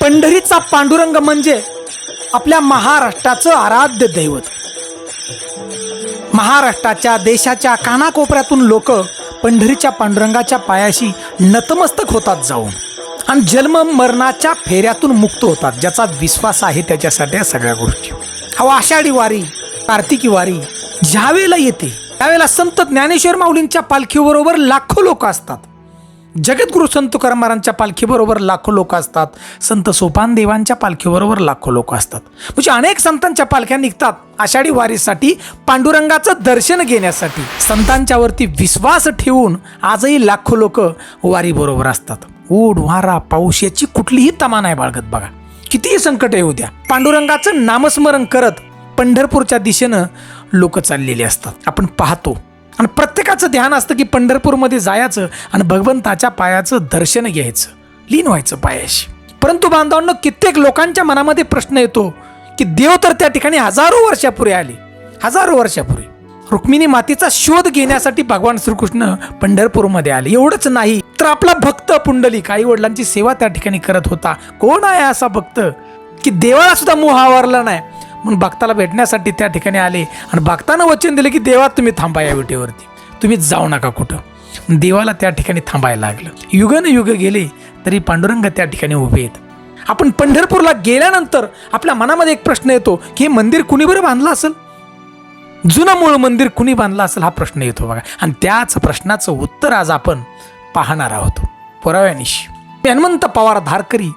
पंढरीचा पांडुरंग म्हणजे आपल्या महाराष्ट्राचं आराध्य दैवत. महाराष्ट्राच्या देशाच्या कानाकोपऱ्यातून लोक पंढरीच्या पांडुरंगाच्या पायाशी नतमस्तक होतात जाऊन आणि जन्म मरणाच्या फेऱ्यातून मुक्त होतात ज्याचा विश्वास आहे त्याच्यासाठी या सगळ्या गोष्टी. हा आषाढी वारी कार्तिकी वारी ज्यावेळेला येते त्यावेळेला संत ज्ञानेश्वर माऊलींच्या पालखीबरोबर लाखो लोक असतात. जगद्गुरु संत तुकारामांच्या पालखीबरोबर लाखो लोक असतात. संत सोपान देवांच्या पालखीबरोबर लाखो लोक असतात. म्हणजे अनेक संतांच्या पालख्या निघतात आषाढी वारीसाठी पांडुरंगाचं दर्शन घेण्यासाठी. संतांच्यावरती विश्वास ठेवून आजही लाखो लोक वारीबरोबर असतात. ऊड वारा पाऊस याची कुठलीही तमा नाही बाळगत बघा. कितीही संकट येऊ द्या. पांडुरंगाचं नामस्मरण करत पंढरपूरच्या दिशेनं लोक चाललेले असतात. आपण पाहतो. आणि प्रत्येकाचं ध्यान असतं की पंढरपूरमध्ये जायचं आणि भगवंताच्या पायाचं दर्शन घ्यायचं. लीन व्हायचं पायाशी. परंतु बांधवांनो कित्येक लोकांच्या मनामध्ये प्रश्न येतो की देव तर त्या ठिकाणी हजारो वर्षापूर्वी आले. हजारो वर्षापूर्वी रुक्मिणी मातेचा शोध घेण्यासाठी भगवान श्रीकृष्ण पंढरपूरमध्ये आले. एवढंच नाही तर आपला भक्त पुंडलिक आई वडिलांची सेवा त्या ठिकाणी करत होता. कोण आहे असा भक्त की देवाला सुद्धा मोह आवरला नाही? म्हणून भक्ताला भेटण्यासाठी त्या ठिकाणी आले आणि भक्तानं वचन दिले की देवा तुम्ही थांबा या विटेवरती. तुम्ही जाऊ नका कुठं. देवाला त्या ठिकाणी थांबायला लागलं. युगन युग गेले तरी पांडुरंग त्या ठिकाणी उभे आहेत. आपण पंढरपूरला गेल्यानंतर आपल्या मनामध्ये एक प्रश्न येतो की हे मंदिर कुणी बरं बांधलं असेल? जुनं मूळ मंदिर कुणी बांधलं असेल हा प्रश्न येतो बघा. आणि त्याच प्रश्नाचं उत्तर आज आपण पाहणार आहोत. पुराव्यानिशी हनुमंत पवार धारकरी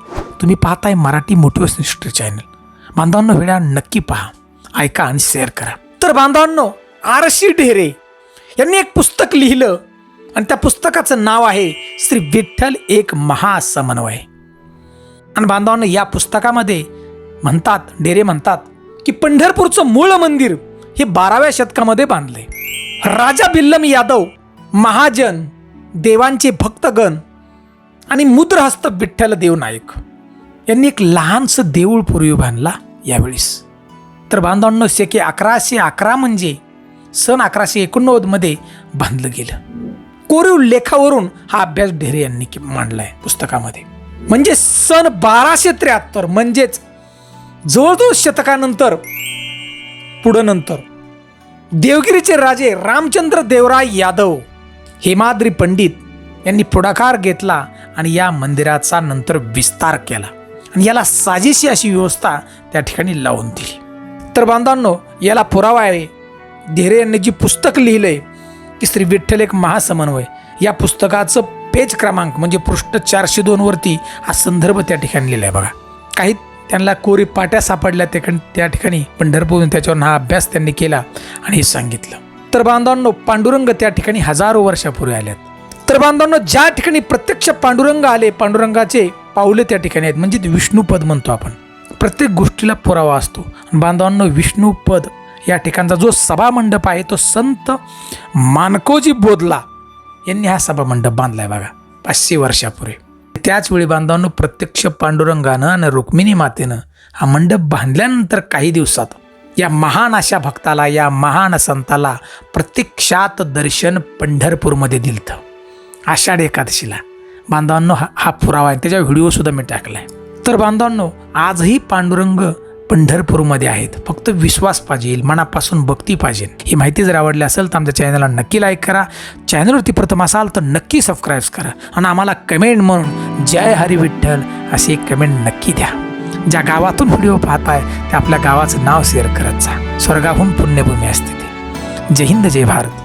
तुम्ही पाहताय मराठी मोटिवेशन हिस्ट्री चॅनल बांधवांनो व्हिडिओ नक्की पहा. ऐका आणि शेअर करा. तर बांधवांनो आरशी ढेरे यांनी एक पुस्तक लिहिलं आणि त्या पुस्तकाचं नाव आहे श्री विठ्ठल एक महासमन्वय. आणि बांधवांनो या पुस्तकामध्ये म्हणतात डेरे म्हणतात की पंढरपूरचं मूळ मंदिर हे बाराव्या शतकामध्ये बांधले राजा बिल्लम यादव महाजन देवांचे भक्तगण आणि मुद्रहस्त विठ्ठल देव नायक यांनी एक लहानसं देऊळ पूर्वी बांधला यावेळीस. तर बांधवांनो शेके अकराशे अकरा म्हणजे सन अकराशे एकोणनव्वदमध्ये बांधलं गेलं. कोरीव लेखावरून हा अभ्यास ढेरे यांनी मांडला मांडलाय पुस्तकामध्ये. म्हणजे सन बाराशे त्र्याहत्तर म्हणजेच जवळजवळ शतकानंतर पुढं नंतर देवगिरीचे राजे रामचंद्र देवराय यादव हेमाद्री पंडित यांनी पुढाकार घेतला आणि या मंदिराचा नंतर विस्तार केला. आणि याला साजेशी अशी व्यवस्था त्या ठिकाणी लावून दिली. तर बांधवांनो याला पुरावा आहे. ढेरे यांनी जी पुस्तक लिहिलं आहे की श्री विठ्ठल एक महासमन्वय. या पुस्तकाचं पेज क्रमांक म्हणजे पृष्ठ चारशे दोनवरती हा संदर्भ त्या ठिकाणी लिहिला आहे बघा. काही त्यांना कोरी पाट्या सापडल्या त्या त्या ठिकाणी पंढरपूर त्याच्यावर हा अभ्यास त्यांनी केला आणि हे सांगितलं. तर बांधवांनो पांडुरंग त्या ठिकाणी हजारो वर्षापूर्वी आल्यात तर बांधवांनो ज्या ठिकाणी प्रत्यक्ष पांडुरंग आले पांडुरंगाचे पावले त्या ठिकाणी आहेत. म्हणजे विष्णुपद म्हणतो आपण. प्रत्येक गोष्टीला पुरावा असतो. बांधवांनो विष्णुपद या ठिकाणचा जो सभामंडप आहे तो संत मानकोजी बोधला यांनी हा सभामंडप बांधलाय बघा पाचशे वर्षापूर्वी त्याचवेळी बांधवांनो प्रत्यक्ष पांडुरंगानं आणि रुक्मिणी मातेनं हा मंडप बांधल्यानंतर काही दिवसात या महान अशा भक्ताला या महान संताला प्रत्यक्षात दर्शन पंढरपूरमध्ये दिलतं. आषाढ एकादशीला. बांधवांनो हा हा पुरावा आहे. त्याच्या व्हिडिओसुद्धा मी टाकला आहे तर बांधवांनो आजही पांडुरंग पंढरपूरमध्ये आहेत. फक्त विश्वास पाहिजे मनापासून भक्ती पाहिजे. ही माहिती जर आवडली असेल तर आमच्या चॅनलला नक्की लाईक करा. चॅनलवरती प्रथम असाल तर नक्की सबस्क्राईब करा. आणि आम्हाला कमेंट म्हणून जय हरी विठ्ठल अशी एक कमेंट नक्की द्या. ज्या गावातून व्हिडिओ पाहताय त्या आपल्या गावाचं नाव शेअर करत जा. स्वर्गाहून पुण्यभूमी असते ती. जय हिंद जय भारत.